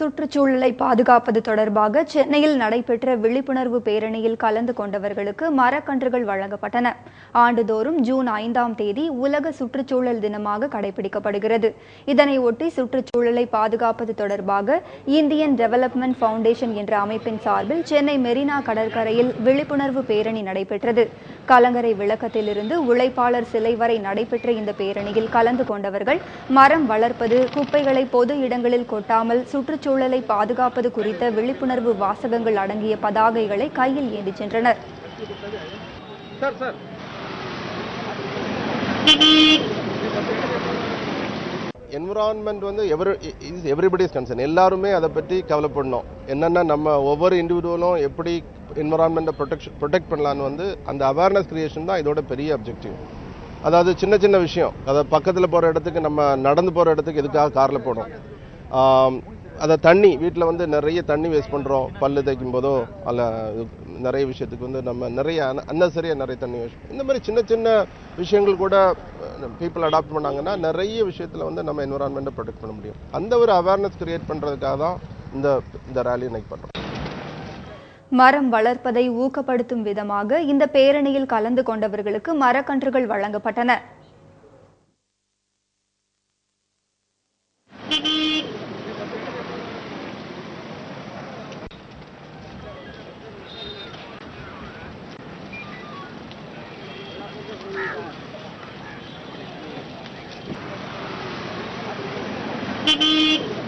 சுற்றுச்சூழலை பாதுகாப்பது தொடர்பாக சென்னையில் நடைபெற்ற விழிப்புணர்வு பேரணியில் கலந்து கொண்டவர்களுக்கு மரக்கன்றுகள் வழங்கப்பட்டன. ஆண்டுதோறும் ஜூன் ஐந்தாம் தேதி உலக சுற்றுச்சூழல் தினமாக கடைபிடிக்கப்படுகிறது. இதனை ஒட்டி சுற்றுச்சூழலை பாதுகாப்பது தொடர்பாக இந்தியன் டெவலப்மெண்ட் ஃபவுண்டேஷன் என்ற அமைப்பின் சார்பில் சென்னை மெரினா கடற்கரையில் விழிப்புணர்வு பேரணி நடைபெற்றது. கலங்கரை விளக்கத்திலிருந்து உழைப்பாளர் சிலை வரை நடைபெற்ற இந்த பேரணியில் கலந்து கொண்டவர்கள் மரம் வளர்ப்பது குப்பைகளை பொது இடங்களில் கொட்டாமல் சுற்றுச்சூழல் பாதுகாப்பது குறித்த விழிப்புணர்வு வாசகங்கள் அடங்கிய பதாகைகளை கையில் ஏந்திச் சென்றனர். Sir sir. என்விரான்மெண்ட் வந்து எவரி இஸ் எவ்ரிபடிஸ் கன்சர்ன் எல்லாருமே அதை பற்றி கவலைப்படணும். என்னென்னா நம்ம ஒவ்வொரு இண்டிவிஜுவலும் எப்படி என்விரான்மெண்ட்டை ப்ரொடெக்ஷன் ப்ரொடெக்ட் பண்ணலான்னு வந்து அந்த அவேர்னஸ் கிரியேஷன் தான் இதோட பெரிய அப்ஜெக்டிவ் அதாவது சின்ன சின்ன விஷயம். அதாவது பக்கத்தில் போகிற இடத்துக்கு நம்ம நடந்து போகிற இடத்துக்கு எதுக்காக காரில் போகிறோம் அதை தண்ணி வீட்டில் வந்து நிறைய தண்ணி வேஸ்ட் பண்ணுறோம் பல்லு தைக்கும் போதோ அல்ல நிறைய விஷயத்துக்கு வந்து நம்ம நிறைய அன்னசரியாக நிறைய தண்ணி வேஸ்ட் இந்த மாதிரி சின்ன சின்ன விஷயங்கள் கூட பீப்புள் அடாப்ட் பண்ணாங்கன்னா நிறைய விஷயத்தில் வந்து நம்ம என்விரான்மெண்ட்டை ப்ரொடெக்ட் பண்ண முடியும். அந்த ஒரு அவேர்னஸ் கிரியேட் பண்ணுறதுக்காக தான் இந்த இந்த ரேலி இன்னைக்கு பண்ணுறோம் மரம் வளர்ப்பதை ஊக்கப்படுத்தும் விதமாக இந்த பேரணியில் கலந்து கொண்டவர்களுக்கு மரக்கன்றுகள் வழங்கப்பட்டன. Beep beep.